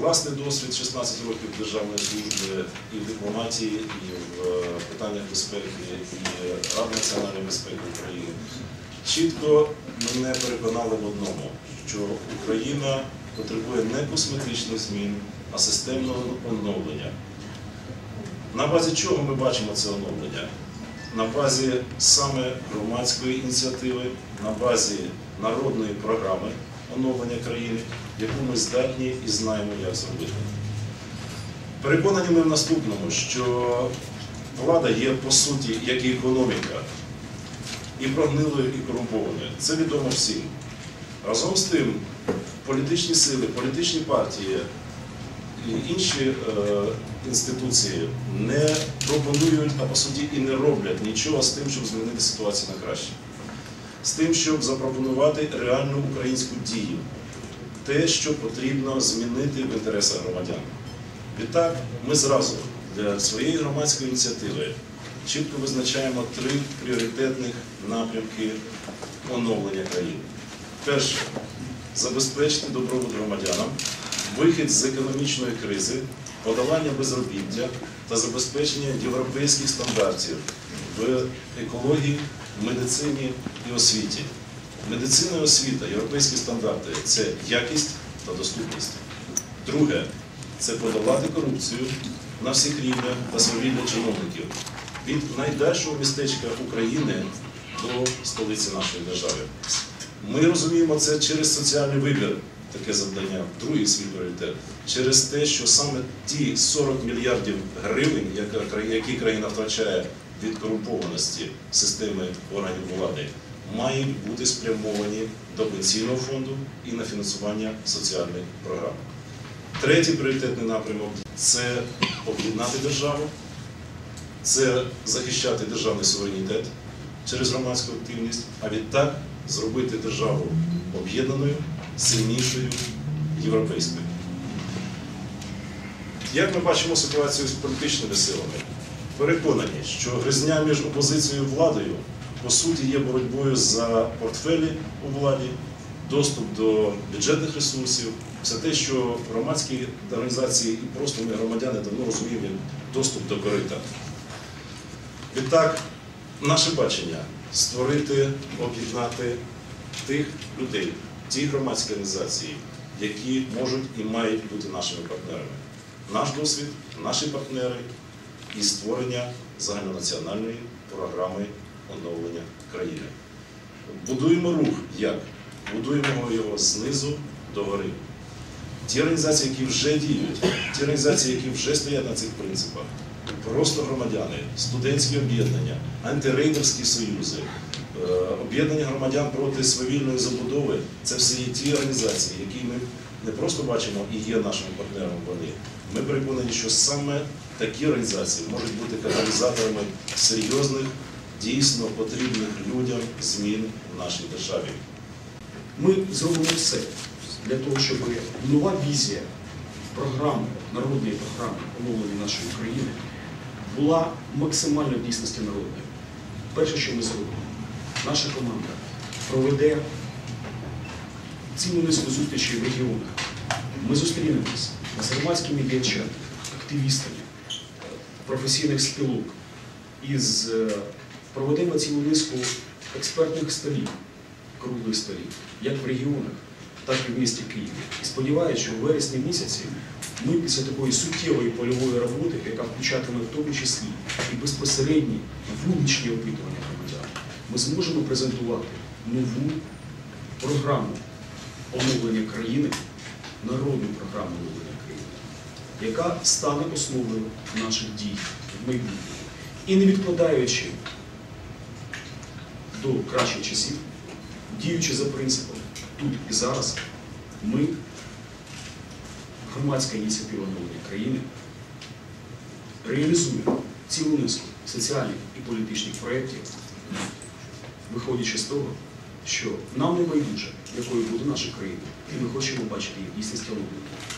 власний досвід 16 років державної служби і в дипломатії, і в е, питаннях безпеки, і Ради національної безпеки України чітко мене переконали в одному, що Україна потребує не косметичних змін, а системного оновлення. На базі чого ми бачимо це оновлення? На базі саме громадської ініціативи, на базі народної програми оновлення країни, яку ми здатні і знаємо, як зробити. Переконані ми в наступному, що влада є по суті як і економіка, і прогнилою, і корумпованою. Це відомо всім. Разом з тим, політичні сили, політичні партії інші е, інституції не пропонують, а по суті і не роблять нічого з тим, щоб змінити ситуацію на краще. З тим, щоб запропонувати реальну українську дію, те, що потрібно змінити в інтересах громадян. Відтак, ми зразу для своєї громадської ініціативи чітко визначаємо три пріоритетних напрямки оновлення країни. Перше забезпечити добробут громадянам, вихід з економічної кризи, подолання безробіття та забезпечення європейських стандартів в екології, медицині і освіті. Медицина і освіта, європейські стандарти це якість та доступність. Друге це подолати корупцію на всіх рівнях та свавілля чиновників від найдальшого містечка України до столиці нашої держави. Ми розуміємо це через соціальний вибір, таке завдання, другий свій пріоритет, через те, що саме ті 40 мільярдів гривень, які країна втрачає від корумпованості системи органів влади, мають бути спрямовані до пенсійного фонду і на фінансування соціальних програм. Третій пріоритетний напрямок це об'єднати державу, це захищати державний суверенітет через громадську активність, а відтак зробити державу об'єднаною, сильнішою, європейською. Як ми бачимо ситуацію з політичними силами? Переконані, що гризня між опозицією і владою по суті є боротьбою за портфелі у владі, доступ до бюджетних ресурсів, все те, що громадські організації і просто ми громадяни давно розуміємо як доступ до корита. Відтак, наше бачення створити, об'єднати тих людей, ті громадські організації, які можуть і мають бути нашими партнерами. Наш досвід, наші партнери і створення загальнонаціональної програми оновлення країни. Будуємо рух як? Будуємо його знизу до гори. Ті організації, які вже діють, ті організації, які вже стоять на цих принципах, просто громадяни, студентські об'єднання, антирейдерські союзи, е, об'єднання громадян проти свавільної забудови це все є ті організації, які ми не просто бачимо і є нашими партнерами вони. Ми переконані, що саме такі організації можуть бути каталізаторами серйозних, дійсно потрібних людям змін в нашій державі. Ми зробимо все для того, щоб нова візія програми, народної програми оновлення нашої України була максимально дійсності народною. Перше, що ми зробимо, наша команда проведе цілу низку зустрічей в регіонах. Ми зустрінемось з громадськими діячами, активістами, професійних спілок із е, проведемо цілу низку експертних столів, круглих столів, як в регіонах, так і в місті Києві. І сподіваюся, що у вересні місяці ми після такої суттєвої польової роботи, яка включатиме в тому числі і безпосередні вуличні опитування громадян, ми зможемо презентувати нову програму оновлення країни, народну програму оновлення країни, яка стане основою наших дій в майбутньому. І не відкладаючи до кращих часів, діючи за принципом тут і зараз, ми, громадська ініціатива нової країни, реалізуємо цілу низку соціальних і політичних проєктів, виходячи з того, що нам не байдуже, якою буде наша країна, і ми хочемо бачити її дійсності оновлення.